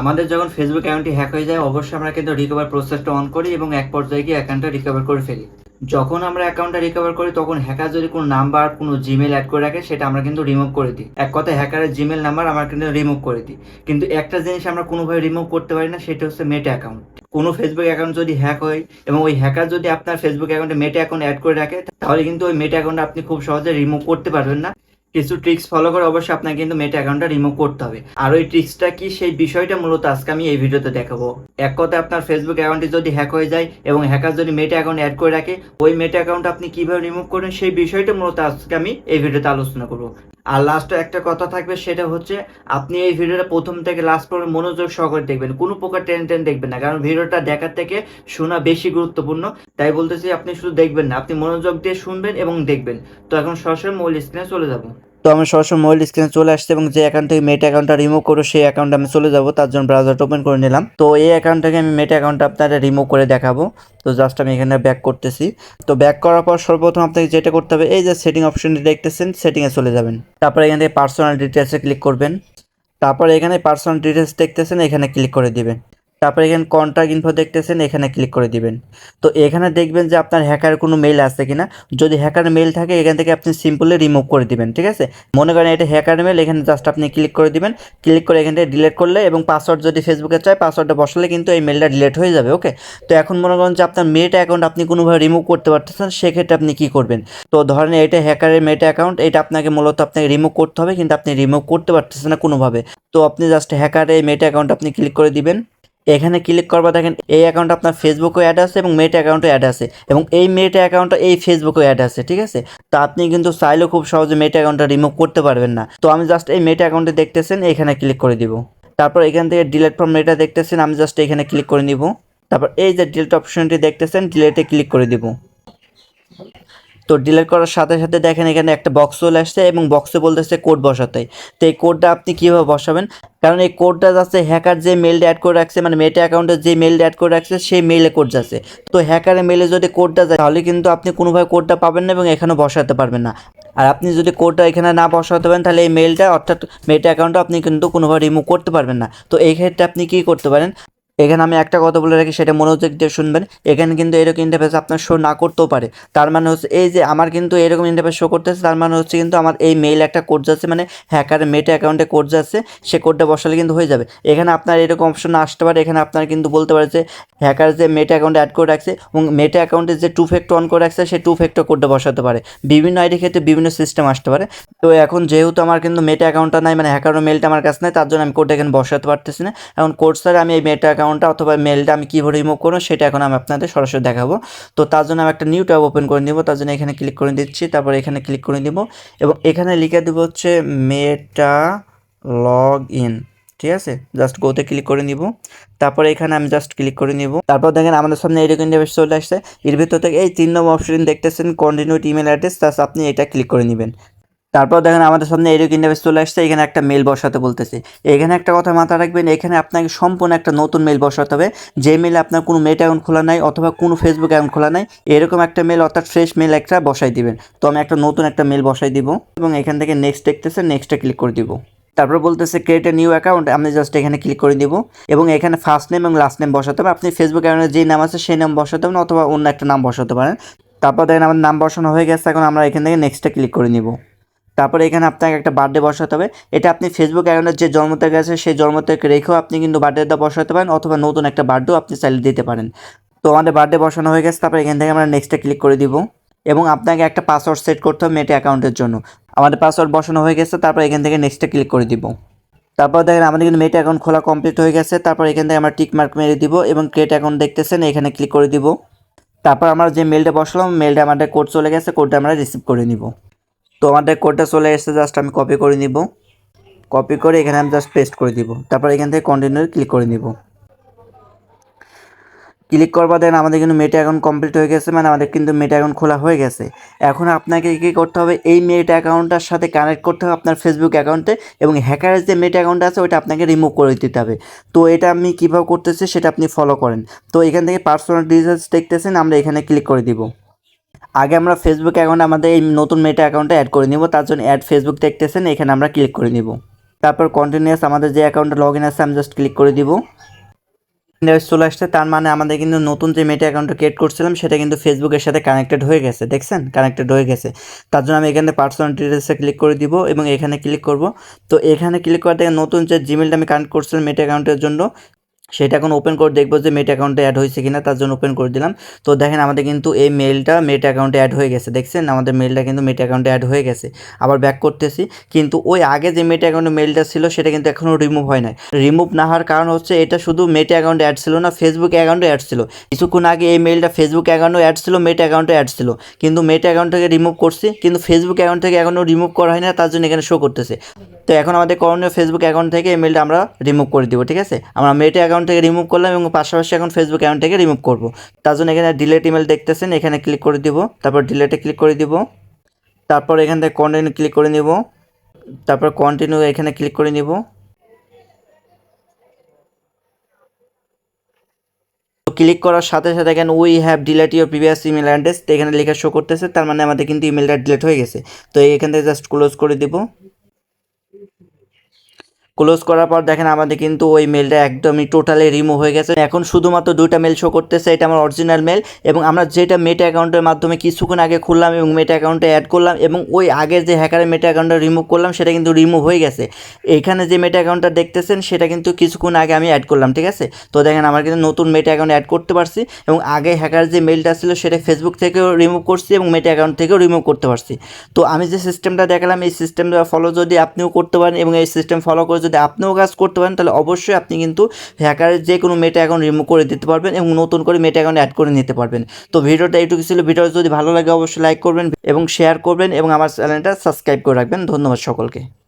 আমাদের যখন ফেসবুক অ্যাকাউন্টটি হ্যাক হয়ে যায়, অবশ্যই আমরা কিন্তু রিকভার প্রসেসটা অন করি এবং এক পর্যায়ে গিয়ে অ্যাকাউন্টটা রিকভার করে ফেলি। যখন আমরা অ্যাকাউন্টটা রিকভার করি, তখন হ্যাকার যদি কোনো নাম্বার কোনো জিমেল অ্যাড করে রাখে, সেটা আমরা কিন্তু রিমুভ করে দিই। এক কথায় হ্যাকারের জিমেল নাম্বার আমরা কিন্তু রিমুভ করে দিই। কিন্তু একটা জিনিস আমরা কোনোভাবে রিমুভ করতে পারি না, সেটা হচ্ছে মেটা অ্যাকাউন্ট কোনো ফেসবুক অ্যাকাউন্ট যদি হ্যাক হয় এবং ওই হ্যাকার যদি আপনার ফেসবুক অ্যাকাউন্টে মেটা অ্যাকাউন্ট অ্যাড করে রাখে, তাহলে কিন্তু ওই মেটা অ্যাকাউন্ট আপনি খুব সহজে রিমুভ করতে পারবেন না। কিছু ট্রিক্স ফলো করে অবশ্যই আপনাকে কিন্তু মেটা অ্যাকাউন্টটা রিমুভ করতে হবে। আর ওই ট্রিক্সটা কি সেই বিষয়টা মূলত আজকে আমি এই ভিডিওতে দেখাবো। এক কথায় আপনার ফেসবুক অ্যাকাউন্টটি যদি হ্যাক হয়ে যায় এবং হ্যাকার যদি মেটা অ্যাকাউন্ট অ্যাড করে রাখে, ওই মেটা অ্যাকাউন্ট আপনি কীভাবে রিমুভ করবেন সেই বিষয়টা মূলত আজকে আমি এই ভিডিওতে আলোচনা করব। আর লাস্টে একটা কথা থাকবে, সেটা হচ্ছে আপনি এই ভিডিওটা প্রথম থেকে লাস্ট পর্যন্ত মনোযোগ সহকারে দেখবেন। কোনো প্রকার টেন টেন দেখবেন না, কারণ ভিডিওটা দেখার থেকে শোনা বেশি গুরুত্বপূর্ণ। তাই বলতেছি আপনি শুধু দেখবেন না, আপনি মনোযোগ দিয়ে শুনবেন এবং দেখবেন। তো এখন সরাসরি মূল স্ক্রিনে চলে যাব। তো আমি সরাসরি মোবাইল স্ক্রিনে চলে আসছে এবং যে অ্যাকাউন্ট থেকে মেটা অ্যাকাউন্টটা রিমুভ করব, সেই অ্যাকাউন্টে আমি চলে যাব। তার জন্য ব্রাউজারটা ওপেন করে নিলাম। তো এই অ্যাকাউন্ট থেকে আমি মেটা অ্যাকাউন্টটা আপনারা রিমুভ করে দেখাবো। তো জাস্ট আমি এখানে ব্যাক করতেছি। তো ব্যাক করার পর সর্বপ্রথম আপনাকে যেটা করতে হবে, এই যে সেটিং অপশনটি দেখতেছেন সেটিংয়ে চলে যাবেন। তারপরে এখান থেকে পার্সোনাল ডিটেলসে ক্লিক করবেন। তারপরে এখানে পার্সোনাল ডিটেলস দেখতেছেন, এখানে ক্লিক করে দিবেন। তারপরে এখানে কন্ট্যাক্ট ইনফো দেখতেছেন, এখানে ক্লিক করে দিবেন। তো এখানে দেখবেন যে আপনার হ্যাকার কোনো মেল আছে কিনা। যদি হ্যাকার মেল থাকে, এখান থেকে আপনি সিম্পলি রিমুভ করে দিবেন, ঠিক আছে? মনে করেন এটা হ্যাকার মেল এখানে জাস্ট আপনি ক্লিক করে দিবেন। ক্লিক করে এখান থেকে ডিলিট করলে এবং পাসওয়ার্ড যদি ফেসবুকে চায় পাসওয়ার্ডটা বসালে কিন্তু এই মেলটা ডিলিট হয়ে যাবে ওকে তো এখন মনে করেন যে আপনার মেটা অ্যাকাউন্ট আপনি কোনোভাবে রিমুভ করতে পারতেছেন, সেক্ষেত্রে আপনি কি করবেন? তো ধরেন এটা হ্যাকারের মেটা অ্যাকাউন্ট এটা আপনাকে মূলত আপনাকে রিমুভ করতে হবে, কিন্তু আপনি রিমুভ করতে পারতেছেন না কোনোভাবে। তো আপনি জাস্ট হ্যাকারের মেটা অ্যাকাউন্ট আপনি ক্লিক করে দিবেন। এখানে ক্লিক করবা, দেখেন এই অ্যাকাউন্ট আপনার ফেসবুকও অ্যাড আছে এবং মেটা অ্যাকাউন্টও অ্যাড আছে এবং এই মেটা অ্যাকাউন্টটা এই ফেসবুকও অ্যাড আছে, ঠিক আছে? তো আপনি কিন্তু চাইলেও খুব সহজে মেটা অ্যাকাউন্টটা রিমুভ করতে পারবেন না। তো আমি জাস্ট এই মেটা অ্যাকাউন্টে দেখতেছেন, এখানে ক্লিক করে দিব। তারপর এখান থেকে ডিলেট ফর্ম মেটা দেখতেছেন, আমি জাস্ট এখানে ক্লিক করে নিব। তারপর এই যে ডিলেট অপশনটি দেখতেছেন ডিলেটে ক্লিক করে দিব। তো ডিলিট করার সাথে সাথে দেখেন এখানে একটা বক্স চলে আসছে এবং বক্সে বলতেছে কোড বসাতে। তো এই কোডটা আপনি কীভাবে বসাবেন? কারণ এই কোডটা যাচ্ছে হ্যাকার যে মেলটা অ্যাড করে রাখছে মানে মেটা অ্যাকাউন্টে যে মেলটা অ্যাড করে রাখছে, সেই মেলে কোড যাচ্ছে। তো হ্যাকারের মেলে যদি কোডটা যায়, তাহলে কিন্তু আপনি কোনোভাবে কোডটা পাবেন না এবং এখানে বসাতে পারবেন না। আর আপনি যদি কোডটা এখানে না বসাতে পারেন, তাহলে এই মেলটা অর্থাৎ মেটা অ্যাকাউন্টটা আপনি কিন্তু কোনোভাবে রিমুভ করতে পারবেন না। তো এই ক্ষেত্রে আপনি কী করতে পারেন? এখানে আমি একটা কথা বলে রাখি, সেটা মনোযোগ দিয়ে শুনবেন। এখানে কিন্তু এরকম ইন্টারফেস আপনার শো না করতেও পারে। তার মানে হচ্ছে এই যে আমার কিন্তু এরকম ইন্টারফেস শো করতেছে, তার মানে হচ্ছে কিন্তু আমার এই মেইল একটা কোড যাচ্ছে মানে হ্যাকারের মেটা অ্যাকাউন্টে কোড যাচ্ছে সে কোডটা বসালে কিন্তু হয়ে যাবে। এখানে আপনার এরকম অপশন না আসতে পারে, এখানে আপনার কিন্তু বলতে পারে যে হ্যাকার যে মেটা অ্যাকাউন্টে অ্যাড করে রাখছে এবং মেটা অ্যাকাউন্টে যে টু ফ্যাক্টর অন করে রাখছে, সে টু ফ্যাক্টর কোডটা বসাতে পারে। বিভিন্ন আইডি ক্ষেত্রে বিভিন্ন সিস্টেম আসতে পারে। তো এখন যেহেতু আমার কিন্তু মেটা অ্যাকাউন্টটা নাই মানে হ্যাকারের মেলটা আমার কাছে নাই, তার জন্য আমি কোডটা এখানে বসাতে পারতেছি না। এখন স্যার আমি এই মেটা অ্যাকাউন্টটা অথবা মেলটা আমি কীভাবে রিমুভ করব সেটা এখন আমি আপনাদের সরাসরি দেখাবো। তো তার জন্য আমি একটা নিউ ট্যাব ওপেন করে নিব, তার জন্য এখানে ক্লিক করে দিচ্ছি, তারপর এখানে ক্লিক করে দিব এবং এখানে লিখে দেবো হচ্ছে মেটা লগ ইন ঠিক আছে? জাস্ট গোতে ক্লিক করে নিব, তারপর এখানে আমি জাস্ট ক্লিক করে নিব, তারপর দেখেন আমাদের সামনে এরকম ইন্টারফেস চলে আসছে, এর ভিতর থেকে এই তিন নম্বর অপশন দেখতেছেন কন্টিনিউট ইমেল অ্যাড্রেস তাস আপনি এটা ক্লিক করে নেবেন। তারপর দেখেন আমাদের সামনে এরকম ইন্টারফেস চলে আসছে, এখানে একটা মেল বসাতে বলতেছে। এখানে একটা কথা মাথায় রাখবেন, এখানে আপনাকে সম্পূর্ণ একটা নতুন মেল বসাতে হবে। যে মেলে আপনার কোনো মেট অ্যাকাউন্ট খোলা নাই অথবা কোনো ফেসবুক অ্যাকাউন্ট খোলা নাই, এরকম একটা মেল অর্থাৎ ফ্রেশ মেল একটা বসাই দিবেন। তো আমি একটা নতুন একটা মেল বসাই দিব এবং এখান থেকে নেক্সট দেখতেছে নেক্সটে ক্লিক করে দিব। তারপর বলতেছে ক্রিয়েট এ নিউ অ্যাকাউন্ট আপনি জাস্ট এখানে ক্লিক করে দিব এবং এখানে ফার্স্ট নেম এবং লাস্ট নেম বসাতে হবে। আপনি ফেসবুক অ্যাকাউন্টে যে নাম আছে, সেই নাম বসাতে পারেন অথবা অন্য একটা নাম বসাতে পারেন। তারপর দেখেন আমার নাম বসানো হয়ে গেছে, এখন আমরা এখান থেকে নেক্সটে ক্লিক করে নিব। তারপরে এখানে আপনাকে একটা বার্থডে বসাতে হবে। এটা আপনি ফেসবুক অ্যাকাউন্টের যে জন্ম আছে, সেই জন্ম রেখেও আপনি কিন্তু বার্থডেটা বসাতে পারেন অথবা নতুন একটা বার্থডেও আপনি চাইলে দিতে পারেন। তো আমাদের বার্থডে বসানো হয়ে গেছে, তারপর এখান থেকে আমরা নেক্সটে ক্লিক করে দিব। এবং আপনাকে একটা পাসওয়ার্ড সেট করতে হবে মেটে অ্যাকাউন্টের জন্য। আমাদের পাসওয়ার্ড বসানো হয়ে গেছে, তারপর এখান থেকে নেক্সটে ক্লিক করে দিব। তারপর দেখেন, আমাদের কিন্তু মেটে অ্যাকাউন্ট খোলা কমপ্লিট হয়ে গেছে, তারপর এখান থেকে আমরা টিক মার্ক মেরে দিব এবং ক্রিয়েট অ্যাকাউন্ট দেখতেছেন, এখানে ক্লিক করে দিব। তারপর আমরা যে মেলটা বসালাম মেলটা আমাদের কোড চলে গেছে কোডটা আমরা রিসিভ করে নিব। তো আমাদের কোডটা চলে এসেছে জাস্ট আমি কপি করে নিব। কপি করে এখানে আমি জাস্ট পেস্ট করে দিব। তারপর এখান থেকে কন্টিনিউ ক্লিক করে নিব। ক্লিক করবা দেন আমাদের কিন্তু মেটা অ্যাকাউন্ট কমপ্লিট হয়ে গেছে মানে আমাদের কিন্তু মেটা অ্যাকাউন্ট খোলা হয়ে গেছে। এখন আপনাকে কী করতে হবে, এই মেটা অ্যাকাউন্টটার সাথে কানেক্ট করতে হবে আপনার ফেসবুক অ্যাকাউন্টে এবং হ্যাকারের যে মেটা অ্যাকাউন্ট আছে ওটা আপনাকে রিমুভ করে দিতে হবে। তো এটা আমি কীভাবে করতেছি, সেটা আপনি ফলো করেন। তো এখান থেকে পার্সোনাল ডিটেলস দেখতেছেন, আমরা এখানে ক্লিক করে দিব। আগে আমরা ফেসবুক অ্যাকাউন্ট আমাদের এই নতুন মেটা অ্যাকাউন্টে অ্যাড করে নিব, তার জন্য অ্যাড ফেসবুক দেখতেছেন, এখানে আমরা ক্লিক করে নিব। তারপর কন্টিনিউয়াস আমাদের যে অ্যাকাউন্টে লগ ইন আছে, আমি জাস্ট ক্লিক করে দিব। চলে আসছে, তার মানে আমাদের কিন্তু নতুন যে মেটা অ্যাকাউন্টটা ক্রিয়েট করছিলাম, সেটা কিন্তু ফেসবুকের সাথে কানেক্টেড হয়ে গেছে, দেখছেন? কানেক্টেড হয়ে গেছে। তার জন্য আমি এখানে পার্সোনাল ডিটেলসে ক্লিক করে দিব এবং এখানে ক্লিক করব। তো এখানে ক্লিক করার থেকে নতুন যে জিমেলটা আমি কানেক্ট করছিলাম মেটা অ্যাকাউন্টের জন্য সেটা এখন ওপেন করে দেখব যে মেট অ্যাকাউন্টে অ্যাড হয়েছে কিনা, তার জন্য ওপেন করে দিলাম। তো দেখেন আমাদের কিন্তু এই মেলটা মেট অ্যাকাউন্টে অ্যাড হয়ে গেছে, দেখছেন? আমাদের মেলটা কিন্তু মেট অ্যাকাউন্টে অ্যাড হয়ে গেছে। আবার ব্যাক করতেছি, কিন্তু ওই আগে যে মেট অ্যাকাউন্টে মেলটা ছিল, সেটা কিন্তু এখনও রিমুভ হয় নাই। রিমুভ না হওয়ার কারণ হচ্ছে, এটা শুধু মেট অ্যাকাউন্টে অ্যাড ছিল না ফেসবুক অ্যাকাউন্টে অ্যাড ছিল। কিছুক্ষণ আগে এই মেলটা ফেসবুক অ্যাকাউন্টে অ্যাড ছিল মেট অ্যাকাউন্টে অ্যাড ছিল। কিন্তু মেট অ্যাকাউন্ট থেকে রিমুভ করছি, কিন্তু ফেসবুক অ্যাকাউন্ট থেকে এখনও রিমুভ করা হয় না তার জন্য এখানে শো করতেছে। তো এখন আমাদের করণীয় ফেসবুক অ্যাকাউন্ট থেকে এই মেলটা আমরা রিমুভ করে দিব, ঠিক আছে? আমরা মেট অ্যাকাউন্ট থেকে রিমুভ করলাম এবং পাশাপাশি এখন ফেসবুক অ্যাকাউন্ট থেকে রিমুভ করব। তার জন্য এখানে ডিলেট ইমেল দেখতেছেন, এখানে ক্লিক করে দিব। তারপর ডিলেটে ক্লিক করে দিব। তারপর এখান থেকে কন্টিনিউ ক্লিক করে নিব। তারপর কন্টিনিউ এখানে ক্লিক করে নিব। ক্লিক করার সাথে সাথে এখানে we have delete your previous email address এখানে লেখা শো করতেছে, তার মানে আমাদের কিন্তু ইমেলটা ডিলেট হয়ে গেছে। তো এখান থেকে জাস্ট ক্লোজ করে দিব। ক্লোজ করার পর দেখেন আমাদের কিন্তু ওই মেলটা একদমই টোটালি রিমুভ হয়ে গেছে। এখন শুধুমাত্র দুইটা মেল শো করতেছে, এটা আমার অরিজিনাল মেল এবং আমরা যেটা মেটা অ্যাকাউন্টের মাধ্যমে কিছুক্ষণ আগে খুললাম এবং মেটা অ্যাকাউন্টে অ্যাড করলাম এবং ওই আগের যে হ্যাকারের মেটা অ্যাকাউন্টটা রিমুভ করলাম, সেটা কিন্তু রিমুভ হয়ে গেছে। এখানে যে মেটা অ্যাকাউন্টটা দেখতেছেন, সেটা কিন্তু কিছুক্ষণ আগে আমি অ্যাড করলাম, ঠিক আছে? তো দেখেন আমার কিন্তু নতুন মেটা অ্যাকাউন্ট অ্যাড করতে পারছি এবং আগে হ্যাকার যে মেলটা ছিল, সেটা ফেসবুক থেকেও রিমুভ করছি এবং মেটা অ্যাকাউন্ট থেকেও রিমুভ করতে পারছি। তো আমি যে সিস্টেমটা দেখালাম, এই সিস্টেমটা ফলো যদি আপনিও করতে পারেন এবং এই সিস্টেম ফলো করে যদি আপনিও কাজ করতে পারেন, তাহলে অবশ্যই আপনি কিন্তু হ্যাকারের যে কোনো মেটা অ্যাকাউন্ট রিমুভ করে দিতে পারবেন এবং নতুন করে মেটা অ্যাকাউন্ট অ্যাড করে নিতে পারবেন। তো ভিডিওটা এইটুকু ছিল। ভিডিও যদি ভালো লাগে, অবশ্যই লাইক করবেন এবং শেয়ার করবেন এবং আমার চ্যানেলটা সাবস্ক্রাইব করে রাখবেন। ধন্যবাদ সকলকে।